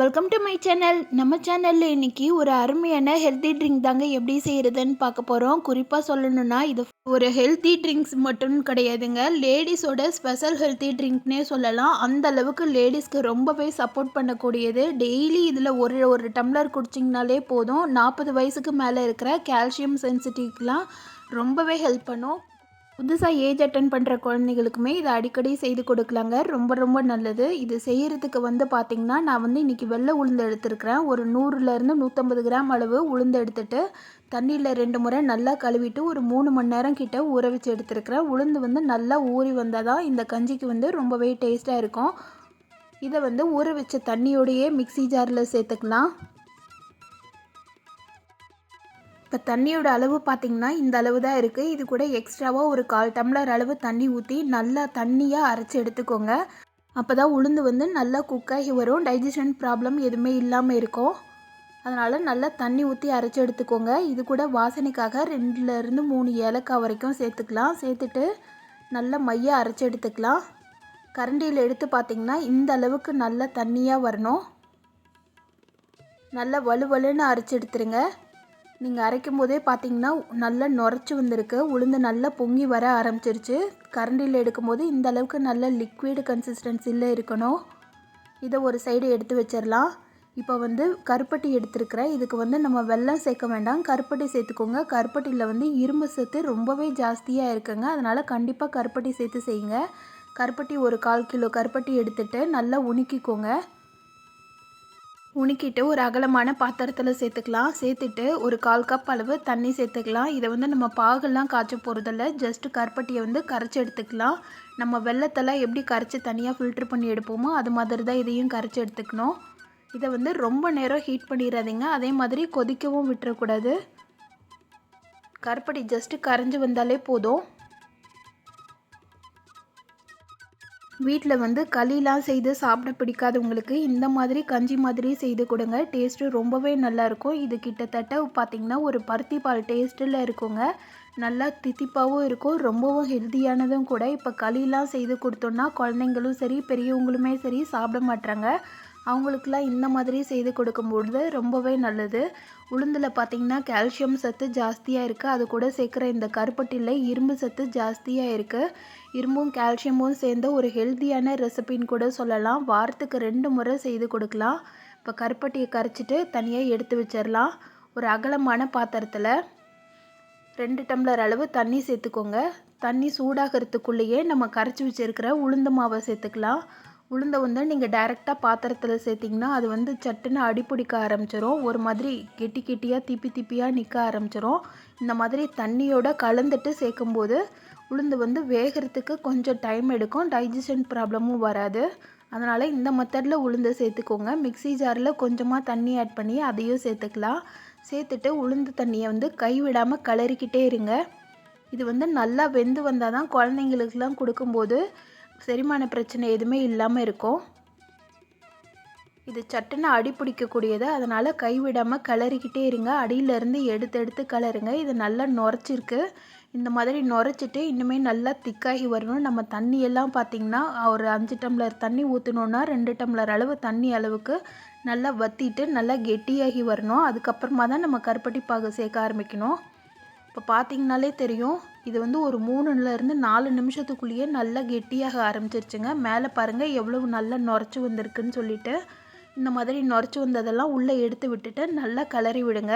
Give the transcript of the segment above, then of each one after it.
Welcome to my channel. நம்ம சேனலில் இன்றைக்கி ஒரு அருமையான ஹெல்த்தி ட்ரிங்க் தாங்க எப்படி செய்கிறதுன்னு பார்க்க போகிறோம் குறிப்பாக சொல்லணும்னா இது ஒரு ஹெல்த்தி ட்ரிங்க்ஸ் மட்டும் கிடையாதுங்க. லேடிஸோட ஸ்பெஷல் ஹெல்த்தி ட்ரிங்க்னே சொல்லலாம். அந்த அளவுக்கு லேடிஸ்க்கு ரொம்பவே சப்போர்ட் பண்ணக்கூடியது. டெய்லி இதில் ஒரு ஒரு டம்ளர் குடிச்சிங்கனாலே போதும். நாற்பது வயசுக்கு மேலே இருக்கிற கால்சியம் சென்சிட்டிவ்க்கெலாம் ரொம்பவே ஹெல்ப் பண்ணும். புதுசாக ஏஜ் அட்டன் பண்ணுற குழந்தைகளுக்குமே இதை அடிக்கடி செய்து கொடுக்கலாங்க. ரொம்ப ரொம்ப நல்லது. இது செய்கிறதுக்கு வந்து பார்த்திங்கன்னா நான் வந்து இன்றைக்கி வெள்ளை உளுந்து எடுத்துருக்கிறேன். ஒரு நூறுலேருந்து நூற்றம்பது கிராம் அளவு உளுந்து எடுத்துகிட்டு தண்ணியில் ரெண்டு முறை நல்லா கழுவிட்டு ஒரு மூணு மணி நேரம் கிட்ட ஊற வச்சு எடுத்துருக்கிறேன். உளுந்து வந்து நல்லா ஊறி வந்தால் தான் இந்த கஞ்சிக்கு வந்து ரொம்பவே டேஸ்ட்டாக இருக்கும். இதை வந்து ஊற வச்ச தண்ணியோடையே மிக்சி ஜாரில் சேர்த்துக்கலாம். இப்போ தண்ணியோட அளவு பார்த்திங்கன்னா இந்த அளவு தான் இருக்குது. இது கூட எக்ஸ்ட்ராவாக ஒரு கால் டம்ளர் அளவு தண்ணி ஊற்றி நல்லா தண்ணியாக அரைச்சி எடுத்துக்கோங்க. அப்போ தான் உளுந்து வந்து நல்லா குக்காகி வரும். டைஜஷன் ப்ராப்ளம் எதுவுமே இல்லாமல் இருக்கும். அதனால் நல்லா தண்ணி ஊற்றி அரைச்சி எடுத்துக்கோங்க. இது கூட வாசனைக்காக ரெண்டுலேருந்து மூணு ஏலக்காய் வரைக்கும் சேர்த்துக்கலாம். சேர்த்துட்டு நல்லா மையாக அரைச்சி எடுத்துக்கலாம். கரண்டியில் எடுத்து பார்த்திங்கன்னா இந்த அளவுக்கு நல்லா தண்ணியாக வரணும். நல்லா வலுவலுன்னு அரைச்சி எடுத்துருங்க. நீங்கள் அரைக்கும் போதே பார்த்தீங்கன்னா நல்லா நுரைச்சி வந்திருக்கு. உளுந்து நல்லா பொங்கி வர ஆரம்பிச்சிருச்சு. கரண்டியில் எடுக்கும் போது இந்த அளவுக்கு நல்ல லிக்விடு கன்சிஸ்டன்சியில் இருக்கணும். இதை ஒரு சைடு எடுத்து வச்சிடலாம் இப்போ வந்து கருப்பட்டி எடுத்துருக்கிறேன். இதுக்கு வந்து நம்ம வெள்ளம் சேர்க்க வேண்டாம். கருப்பட்டி சேர்த்துக்கோங்க. கருப்பட்டியில் வந்து இரும்பு சத்து ரொம்பவே ஜாஸ்தியாக இருக்குங்க. அதனால் கண்டிப்பாக கருப்பட்டி சேர்த்து செய்யுங்க. கருப்பட்டி ஒரு கால் கிலோ கருப்பட்டி எடுத்துகிட்டு நல்லா உணுக்கிக்கோங்க. உணுக்கிட்டு ஒரு அகலமான பாத்திரத்தில் சேர்த்துக்கலாம். சேர்த்துட்டு ஒரு கால் கப் அளவு தண்ணி சேர்த்துக்கலாம். இதை வந்து நம்ம பாகெல்லாம் காய்ச்ச போகிறதில்ல ஜஸ்ட்டு கருப்பட்டியை வந்து கரைச்சி எடுத்துக்கலாம். நம்ம வெள்ளத்தெல்லாம் எப்படி கரைச்சி தனியாக ஃபில்ட்ரு பண்ணி எடுப்போமோ அது மாதிரி தான் இதையும் கரைச்சி எடுத்துக்கணும். இதை வந்து ரொம்ப நேரம் ஹீட் பண்ணிடாதீங்க. அதே மாதிரி கொதிக்கவும் விட்டுறக்கூடாது. கருப்பட்டி ஜஸ்ட்டு கரைஞ்சி வந்தாலே போதும். வீட்டில் வந்து களிலாம் செய்து சாப்பிட பிடிக்காதவங்களுக்கு இந்த மாதிரி கஞ்சி மாதிரி செய்து கொடுங்க. டேஸ்ட்டு ரொம்பவே நல்லாயிருக்கும் இது கிட்டத்தட்ட பார்த்திங்கன்னா ஒரு பருத்தி பால் டேஸ்ட்டில் இருக்குங்க. நல்லா தித்திப்பாகவும் இருக்கும். ரொம்பவும் ஹெல்த்தியானதும் கூட. இப்போ களிலாம் செய்து கொடுத்தோன்னா குழந்தைங்களும் சரி பெரியவங்களுமே சரி சாப்பிட மாட்டாங்க. அவங்களுக்குலாம் இந்த மாதிரி செய்து கொடுக்கும்பொழுது ரொம்பவே நல்லது. உளுந்தில் பார்த்திங்கன்னா கால்சியம் சத்து ஜாஸ்தியாக இருக்குது அது கூட சேர்க்குற இந்த கருப்பட்டியில் இரும்பு சத்து ஜாஸ்தியாக இருக்குது இரும்பும் கால்சியமும் சேர்ந்த ஒரு ஹெல்த்தியான ரெசிபின்னு கூட சொல்லலாம். வாரத்துக்கு ரெண்டு முறை செய்து கொடுக்கலாம். இப்போ கருப்பட்டியை கரைச்சிட்டு தனியாக எடுத்து வச்சிடலாம் ஒரு அகலமான பாத்திரத்தில் ரெண்டு டம்ளர் அளவு தண்ணி சேர்த்துக்கோங்க. தண்ணி சூடாகிறதுக்குள்ளேயே நம்ம கரைச்சி வச்சுருக்கிற உளுந்து மாவை சேர்த்துக்கலாம். உளுந்தை வந்து நீங்கள் டைரெக்டாக பாத்திரத்தில் சேர்த்திங்கன்னா அது வந்து சட்டுன்னு அடிப்பிடிக்க ஆரம்பிச்சிரும். ஒரு மாதிரி கெட்டி கெட்டியாக திப்பி திப்பியாக நிற்க ஆரம்பிச்சிரும். இந்த மாதிரி தண்ணியோட கலந்துட்டு சேர்க்கும்போது உளுந்து வந்து வேகிறதுக்கு கொஞ்சம் டைம் எடுக்கும். டைஜஷன் ப்ராப்ளமும் வராது. அதனால் இந்த மெத்தடில் உளுந்து சேர்த்துக்கோங்க. மிக்சி ஜாரில் கொஞ்சமாக தண்ணி ஆட் பண்ணி அதையும் சேர்த்துக்கலாம். சேர்த்துட்டு உளுந்து தண்ணியை வந்து கைவிடாமல் கலரிக்கிட்டே இருங்க. இது வந்து நல்லா வெந்து வந்தால் தான் குழந்தைங்களுக்கெலாம் கொடுக்கும்போது செரிமான பிரச்சனை எதுவுமே இல்லாமல் இருக்கும். இது சட்டுன்னு அடி பிடிக்கக்கூடியது? அதனால் கைவிடாமல் கிளறிக்கிட்டே இருங்க. அடியிலேருந்து எடுத்து எடுத்து கலருங்க. இது நல்லா நுரைச்சிருக்கு. இந்த மாதிரி நுரைச்சிட்டு இன்னுமே நல்லா திக்காகி வரணும். நம்ம தண்ணியெல்லாம் பார்த்திங்கன்னா ஒரு அஞ்சு டம்ளர் தண்ணி ஊற்றணுன்னா ரெண்டு டம்ளர் அளவு தண்ணி அளவுக்கு நல்லா வற்றிட்டு நல்லா கெட்டியாகி வரணும். அதுக்கப்புறமா தான் நம்ம கருப்பட்டி பாகு சேர்க்க ஆரம்பிக்கணும். இப்போ பார்த்தீங்கனாலே தெரியும் இது வந்து ஒரு மூணுலேருந்து நாலு நிமிஷத்துக்குள்ளேயே நல்லா கெட்டியாக ஆரம்பிச்சிருச்சுங்க. மேலே பாருங்கள் எவ்வளவு நல்லா நுரைச்சி வந்திருக்குன்னு சொல்லிட்டு இந்த மாதிரி நுரைச்சி வந்ததெல்லாம் உள்ளே எடுத்து விட்டுட்டு நல்லா கலரி விடுங்க.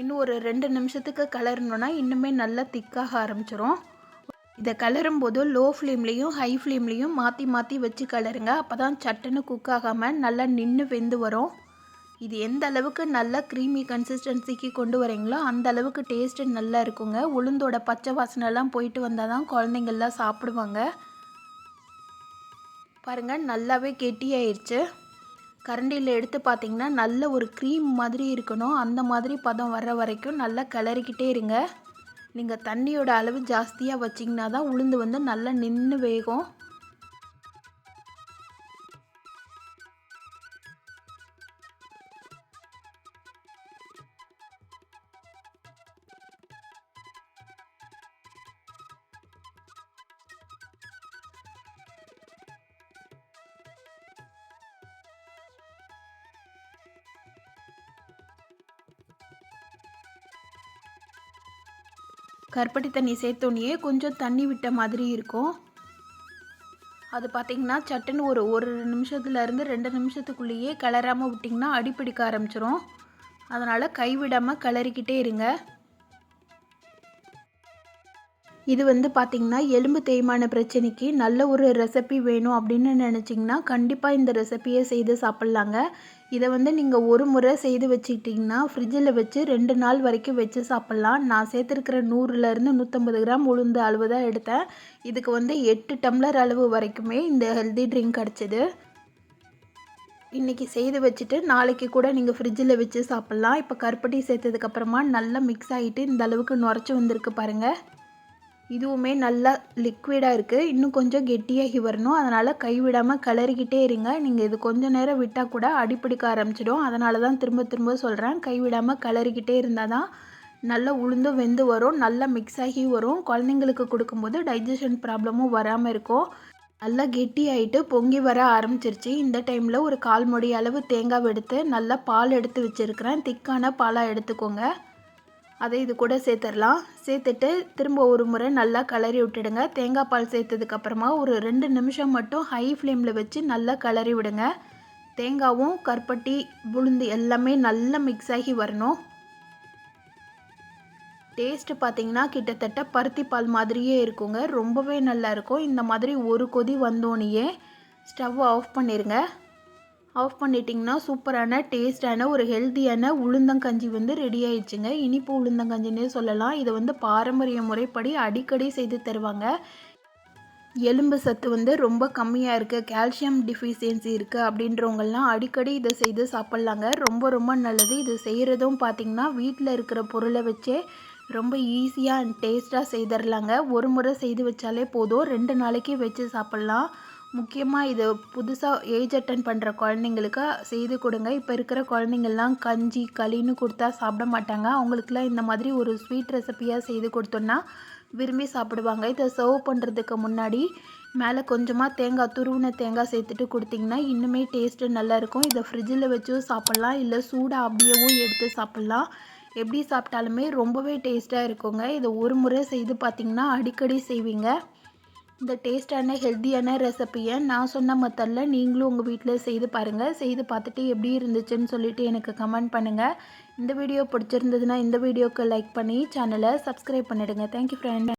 இன்னும் ஒரு ரெண்டு நிமிஷத்துக்கு கலரணுன்னா இன்னுமே நல்லா திக்காக ஆரம்பிச்சிரும். இதை கலரும் போது லோ ஃப்ளேம்லேயும் ஹை ஃப்ளேம்லேயும் மாற்றி மாற்றி வச்சு கலருங்க அப்போ தான் சட்டுன்னு குக் ஆகாமல் நல்லா நின்று வெந்து வரும். இது எந்த அளவுக்கு நல்லா க்ரீமி கன்சிஸ்டன்சிக்கு கொண்டு வரீங்களோ அந்த அளவுக்கு டேஸ்ட்டு நல்லா இருக்குங்க. உளுந்தோட பச்சை வாசனைலாம் போயிட்டு வந்தால் தான் குழந்தைங்கள்லாம் சாப்பிடுவாங்க. பாருங்கள் நல்லாவே கெட்டியாயிருச்சு கரண்டியில் எடுத்து பார்த்தீங்கன்னா நல்ல ஒரு க்ரீம் மாதிரி இருக்கணும். அந்த மாதிரி பதம் வர்ற வரைக்கும் நல்லா கிளறிக்கிட்டே இருங்க. நீங்கள் தண்ணியோட அளவு ஜாஸ்தியாக வச்சிங்கன்னா தான் உளுந்து வந்து நல்லா நின்று வேகும். கருப்பட்டி தண்ணி சேர்த்தோன்னே கொஞ்சம் தண்ணி விட்ட மாதிரி இருக்கும். அது பார்த்திங்கன்னா சட்டுன்னு ஒரு ஒரு நிமிஷத்துலேருந்து ரெண்டு நிமிஷத்துக்குள்ளேயே கிளறாமல் விட்டிங்கன்னா அடிப்பிடிக்க ஆரம்பிச்சிரும். அதனால் கைவிடாமல் கிளறிக்கிட்டே இருங்க. இது வந்து பார்த்திங்கன்னா எலும்பு தேய்மான பிரச்சனைக்கு நல்ல ஒரு ரெசிபி வேணும் அப்படின்னு நினச்சிங்கன்னா கண்டிப்பாக இந்த ரெசிபியை செய்து சாப்பிட்லாங்க. இதை வந்து நீங்கள் ஒரு முறை செய்து வச்சுக்கிட்டிங்கன்னா ஃப்ரிட்ஜில் வச்சு ரெண்டு நாள் வரைக்கும் வச்சு சாப்பிட்லாம். நான் சேர்த்துருக்கிற நூறுலேருந்து நூற்றம்பது கிராம் உளுந்து அளவு தான் எடுத்தேன். இதுக்கு வந்து எட்டு டம்ளர் அளவு வரைக்குமே இந்த ஹெல்தி ட்ரிங்க் கிடச்சிது. இன்றைக்கி செய்து வச்சுட்டு நாளைக்கு கூட நீங்கள் ஃப்ரிட்ஜில் வச்சு சாப்பிட்லாம். இப்போ கருப்பட்டி சேர்த்ததுக்கப்புறமா நல்லா மிக்ஸ் ஆகிட்டு இந்த அளவுக்கு நுரைச்சி வந்திருக்கு பாருங்கள் இதுவுமே நல்லா லிக்விடாக இருக்குது இன்னும் கொஞ்சம் கெட்டியாகி வரணும் அதனால் கைவிடாமல் கிளறிக்கிட்டே இருங்க. நீங்கள் இது கொஞ்சம் நேரம் விட்டால் கூட அடிப்பிடிக்க ஆரம்பிச்சிடும். அதனால தான் திரும்ப திரும்ப சொல்கிறேன் கைவிடாமல் கிளறிக்கிட்டே இருந்தால் தான் நல்லா உளுந்தும் வெந்து வரும். நல்லா மிக்ஸ் ஆகி வரும். குழந்தைங்களுக்கு கொடுக்கும்போது டைஜஷன் ப்ராப்ளமும் வராமல் இருக்கும். நல்லா கெட்டி ஆகிட்டு பொங்கி வர ஆரம்பிச்சிருச்சு. இந்த டைமில் ஒரு கால் மொடி அளவு தேங்காய் எடுத்து நல்லா பால் எடுத்து வச்சுருக்கிறேன். திக்கான பாலாக எடுத்துக்கோங்க. அதை இது கூட சேர்த்துடலாம். சேர்த்துட்டு திரும்ப ஒரு முறை நல்லா கலரி விட்டுடுங்க. தேங்காய் பால் சேர்த்ததுக்கப்புறமா ஒரு ரெண்டு நிமிஷம் மட்டும் ஹை ஃப்ளேமில் வச்சு நல்லா கலரி விடுங்க. தேங்காவும் கருப்பட்டி புழுந்து எல்லாமே நல்லா மிக்ஸ் ஆகி வரணும். டேஸ்ட்டு பார்த்தீங்கன்னா கிட்டத்தட்ட பருத்தி பால் மாதிரியே இருக்குங்க. ரொம்பவே நல்லா இருக்கும். இந்த மாதிரி ஒரு கொதி வந்தோடனேயே ஸ்டவ் ஆஃப் பண்ணிடுங்க ஆஃப் பண்ணிட்டிங்கன்னா சூப்பரான டேஸ்டான ஒரு ஹெல்த்தியான உளுந்தங்கஞ்சி வந்து ரெடி ஆயிடுச்சுங்க. இனிப்பு உளுந்தங்கஞ்சின்னே சொல்லலாம். இதை வந்து பாரம்பரிய முறைப்படி அடிக்கடி செய்து தருவாங்க. எலும்பு சத்து வந்து ரொம்ப கம்மியாக இருக்குது கால்சியம் டிஃபிஷியன்சி இருக்குது அப்படின்றவங்கெல்லாம் அடிக்கடி இதை செய்து சாப்பிட்லாங்க. ரொம்ப ரொம்ப நல்லது. இது செய்கிறதும் பார்த்திங்கன்னா வீட்டில் இருக்கிற பொருளை வச்சே ரொம்ப ஈஸியாக அண்ட் டேஸ்ட்டாக செய்திடலாங்க ஒரு முறை செய்து வச்சாலே போதும். ரெண்டு நாளைக்கு வச்சு சாப்பிட்லாம். முக்கியமாக இது புதுசாக ஏஜ் அட்டன் பண்ணுற குழந்தைங்களுக்கு செய்து கொடுங்க. இப்போ இருக்கிற குழந்தைங்கள்லாம் கஞ்சி களின்னு கொடுத்தா சாப்பிட மாட்டாங்க. அவங்களுக்குலாம் இந்த மாதிரி ஒரு ஸ்வீட் ரெசிப்பியாக செய்து கொடுத்தோன்னா விரும்பி சாப்பிடுவாங்க. இதை சர்வ் பண்ணுறதுக்கு முன்னாடி மேலே கொஞ்சமாக தேங்காய் துருவின தேங்காய் சேர்த்துட்டு கொடுத்திங்கன்னா இன்னுமே டேஸ்ட்டு நல்லாயிருக்கும் இதை ஃப்ரிட்ஜில் வச்சும் சாப்பிட்லாம். இல்லை சூடாக அப்படியேவும் எடுத்து சாப்பிட்லாம். எப்படி சாப்பிட்டாலுமே ரொம்பவே டேஸ்ட்டாக இருக்குங்க. இதை ஒரு முறை செய்து பார்த்திங்கன்னா அடிக்கடி செய்வீங்க. இந்த டேஸ்டான ஹெல்த்தியான ரெசிப்பியை நான் சொன்ன மெத்தடில் நீங்களும் உங்கள் வீட்டில் செய்து பாருங்கள் செய்து பார்த்துட்டு எப்படி இருந்துச்சுன்னு சொல்லிவிட்டு எனக்கு கமெண்ட் பண்ணுங்கள் இந்த வீடியோ பிடிச்சிருந்ததுன்னா இந்த வீடியோக்கு லைக் பண்ணி சேனலை சப்ஸ்கிரைப் பண்ணிவிடுங்க தேங்க்யூ ஃப்ரெண்ட்